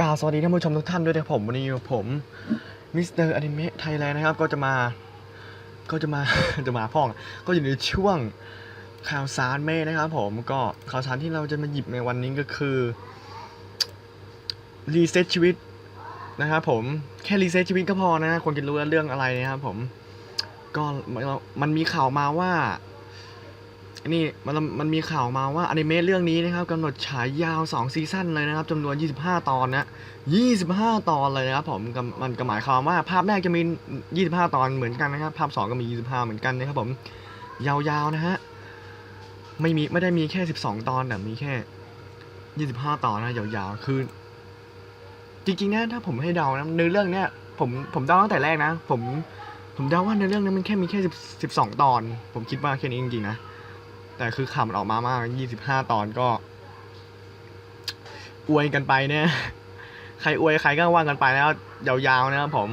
กล่าวสวัสดีท่านผู้ชมทุกท่านด้วยนะผมวันนี้ผมมิสเตอร์อนิเมะไทยแลนด์นะครับ ก็จะมา ก็จะมาจะมาพ่อง ก็อยู่ในช่วงข่าวสารเมฆนะครับ ผมก็ข่าวสารที่เราจะมาหยิบในวันนี้ก็คือรีเซ็ตชีวิตนะครับผมแค่รีเซ็ตชีวิตก็พอนะคนจะรู้เรื่องอะไรนะครับผมก็มันมีข่าวมาว่า นี่มันมันมีข่าวมาว่าอนิเมะเรื่องนี้นะครับกำหนดฉายยาว 2 ซีซั่นเลยนะครับจำนวน 25 ตอนนะ25 ตอนเลยนะครับผมมันก็หมายความว่าภาพแรกจะมี 25 ตอนเหมือนกันนะครับ ภาพ 2 ก็มี 25 เหมือนกันนะครับผมยาวๆนะฮะไม่มีไม่ได้มีแค่ 12 ตอนแต่มีแค่ 25 ตอนนะยาวๆคือจริงๆนะถ้าผมให้เดานะในอเรื่องเนี้ยผมผมเดาตั้งแต่แรกนะ ผมผมเดาว่าในอเรื่องนี้มันแค่มีแค่10 12ตอน ผมคิดว่าแค่นี้จริงๆนะ แต่คือข่าวมันออกมามาก25ตอนก็ อวยกันไปเนี่ย ใครอวยใครก็ว่ากันไปแล้วยาวๆนะครับผม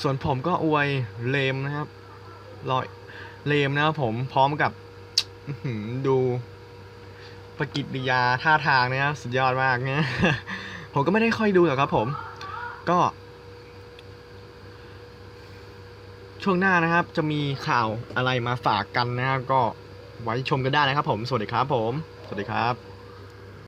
ส่วนผมก็อวยเลมนะครับรอยเลมนะครับผมพร้อมกับดูปกิริยาท่าทางนะครับสุดยอดมากเนี่ยผมก็ไม่ได้ค่อยดูหรอกครับผม ก็ ช่วงหน้านะครับจะมีข่าวอะไรมาฝากกันนะครับก็ ไว้ชมกันได้นะครับผม สวัสดีครับผม สวัสดีครับ